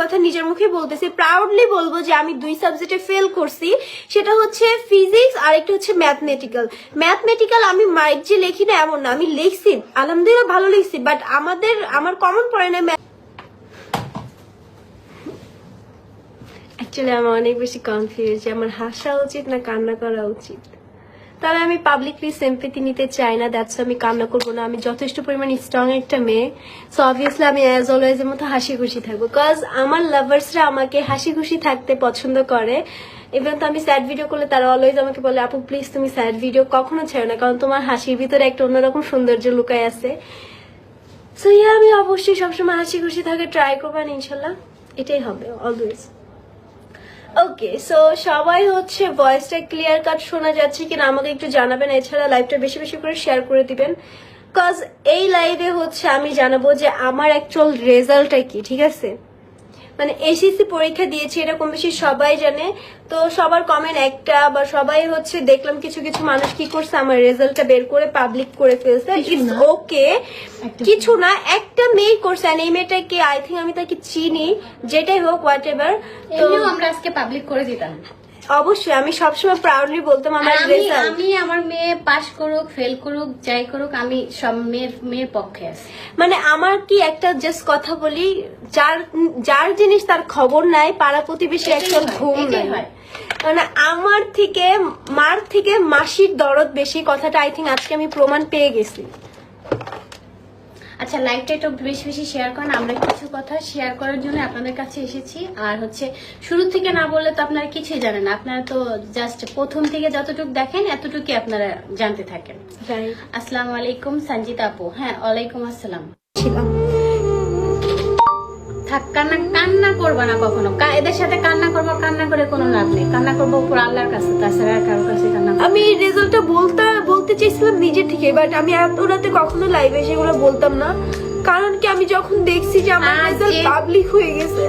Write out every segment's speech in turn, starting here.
কথা নিজের মুখে বলতেছি প্রাউডলি বলব যে আমি দুই সাবজেক্টে ফেল করছি। সেটা হচ্ছে ফিজিক্স আর একটা হচ্ছে ম্যাথমেটিক্যাল ম্যাথমেটিক্যাল আমি মাইক যে লিখি না এমন না, আমি লিখছি, আলহামদুলিল্লাহ ভালো লিখছি বাট আমাদের, আমার কমন পড়ে না অ্যাকচুয়ালি আমি অনেক বেশি কনফিউজ আমার হাসা উচিত না কান্না করা উচিত। তবে আমি পাবলিকলি সিম্পেথি নিতে চাই না দ্যাটস আমি কান্না করব না। আমি যথেষ্ট পরিমাণ স্ট্রং একটা মেয়ে। সো অবভিয়াসলি আমি অ্যাজ অলওয়েজ এর মতো হাসি খুশি থাকব। বিকজ আমার লাভার্সরা আমাকে হাসি খুশি থাকতে পছন্দ করে। ইভেন তো আমি স্যাড ভিডিও করলে তারা অলওয়েজ আমাকে বলে, আপু প্লিজ তুমি স্যাড ভিডিও কখনো ছেড়ো না, কারণ তোমার হাসির ভিতরে একটা অন্যরকম সৌন্দর্য লুকায় আছে। সো ইয়া আমি অবশ্যই সবসময় হাসি খুশি থাকে ট্রাই করবেন ইনশাল্লাহ এটাই হবে অলওয়েজ ওকে সো সবাই হচ্ছে ভয়েসটা ক্লিয়ার কাট শোনা যাচ্ছে কিনা আমাকে একটু জানাবেন, এছাড়া লাইভটা বেশি বেশি করে শেয়ার করে দিবেন। কজ এই লাইভে হচ্ছে আমি জানাব যে আমার অ্যাকচুয়াল রেজাল্টটা কি, ঠিক আছে? মানে এসএসসি পরীক্ষা দিয়েছি এটা কম বেশি সবাই জানে। তো সবার কমেন্ট একটা বা সবাই হচ্ছে দেখলাম কিছু কিছু মানুষ কি করছে আমার রেজাল্টটা বের করে পাবলিক করে ফেলছে। ইটস ওকে কিছু না একটা মেয়ে করছে আর এই মেয়েটাকে আই থিঙ্ক আমি তাকে চিনি যেটাই হোক হোয়াট এভার তো আমরা আজকে পাবলিক করে দিতাম। অবশ্যই আমি সবসময় প্রাউডলি বলতাম আমার আমি রেজাল্ট আমি আমার মেয়ে পাস করুক ফেল করুক যাই করুক আমি সব মেয়ের মেয়ের পক্ষে আছি। মানে আমার কি একটা জাস্ট কথা বলি যার যার জিনিস তার খবর নাই পাড়া প্রতিবেশী একটা ঘুম নাই। মানে আমার থেকে মার থেকে মাসির দরদ বেশি কথাটা আই থিঙ্ক আজকে আমি প্রমাণ পেয়ে গেছি। আচ্ছা লাইভটা একটু বেশি বেশি শেয়ার করেন। আমরা কিছু কথা শেয়ার করার জন্য আপনাদের কাছে এসেছি। আর হচ্ছে শুরু থেকে না বললে তো আপনারা কিছুই জানেন আপনারা তো জাস্ট প্রথম থেকে যতটুকু দেখেন এতটুকুই আপনারা জানতে থাকেন. আসসালামু আলাইকুম সঞ্জিত আপু। হ্যাঁ ওয়ালাইকুম আসসালাম। থাক কান্না কান্না করবা না কখনো। এদের সাথে কান্না করব কান্না করে কোনো লাভ নেই। কান্না করব উপর আল্লাহর কাছে তাছাড়া আর কারোর কাছে কান্না আমি রেজাল্টটা বলতে বলতে চাইছিলাম নিজের থেকে বাট আমি এত রাতে কখনো লাইভে সেগুলো বলতাম না। কারণ কি আমি যখন দেখছি যে আমার রেজাল্ট পাবলিক হয়ে গেছে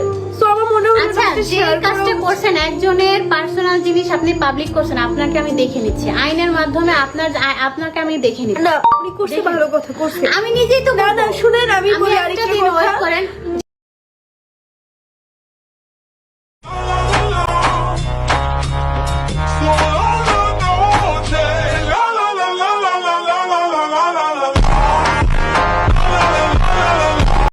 আমার মনে হলো আচ্ছা যে কাজটা করছেন একজনের পার্সোনাল জিনিস আপনি পাবলিক করছেন আপনাকে আমি দেখে নিচ্ছি। আইনের মাধ্যমে আপনার আপনাকে আমি দেখে নিচ্ছি। না আপনি। ভালো কথা করছে। আমি নিজেই তো না না শুনেন আমি বলি আরেকটা